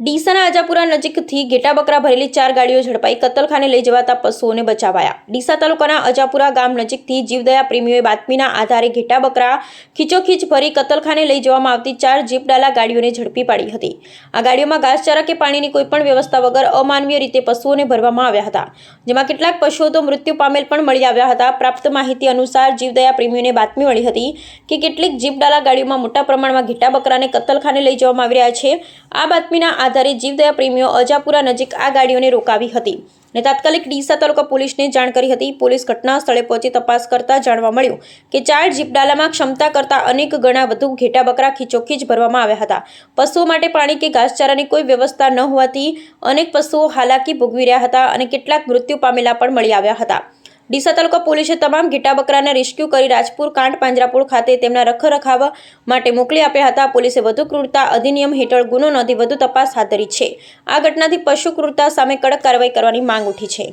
ડીસાના આજાપુરા નજીકથી ઘેટા બકરા ભરેલી ચાર ગાડીઓ ઝડપાઈ કતલખાને લઈ જવાતા પશુઓને બચાવાયા. ડીસા તાલુકાના અજાપુરા ગામ નજીકથી જીવદયા પ્રેમીઓએ બાતમીના આધારે ઘેટા બકરા ખીચોખીચ ભરી કતલખાને લઈ જવામાં આવતી ચાર જીપડાલા ગાડીઓને ઝડપી પાડી હતી. આ ગાડીઓમાં ઘાસચારા કે પાણીની કોઈપણ વ્યવસ્થા વગર અમાનવીય રીતે પશુઓને ભરવામાં આવ્યા હતા. જેમાં કેટલાક પશુઓ તો મૃત્યુ પામેલ પણ મળી આવ્યા હતા. પ્રાપ્ત માહિતી અનુસાર જીવદયા પ્રેમીઓને બાતમી મળી હતી કે કેટલીક જીપડાલા ગાડીઓમાં મોટા પ્રમાણમાં ઘેટા બકરાને કતલખાને લઈ જવામાં આવી રહ્યા છે. આ બાતમીના આધારે જીવદયા પ્રેમીઓ અજાપુરા નજીક આ ગાડીઓને રોકાવી હતી અને તાત્કાલિક ડીસા તાલુકા પોલીસને જાણ કરી હતી. પોલીસ ઘટના સ્થળે પહોંચી તપાસ કરતા જાણવા મળ્યું કે ચાર જીપડાલામાં ક્ષમતા કરતાં અનેક ગણા વધુ ઘેટા બકરા ખીચોખીચ ભરવામાં આવ્યા હતા. પશુઓ માટે પાણી કે ઘાસચારાની કોઈ વ્યવસ્થા ન હોવાથી અનેક પશુઓ હાલાકી ભોગવી રહ્યા હતા અને કેટલાક મૃત્યુ પામેલા પણ મળી આવ્યા હતા. ડીસા તાલુકા પોલીસે તમામ ઘીટા બકરાને રેસ્ક્યુ કરી રાજપુર કાંડ પાંજરાપોળ ખાતે તેમના રખરખાવ માટે મોકલી આપ્યા હતા. પોલીસે વધુ ક્રૂરતા અધિનિયમ હેઠળ ગુનો નોંધી વધુ તપાસ હાથ ધરી છે. આ ઘટનાથી પશુ ક્રૂરતા સામે કડક કાર્યવાહી કરવાની માંગ ઉઠી છે.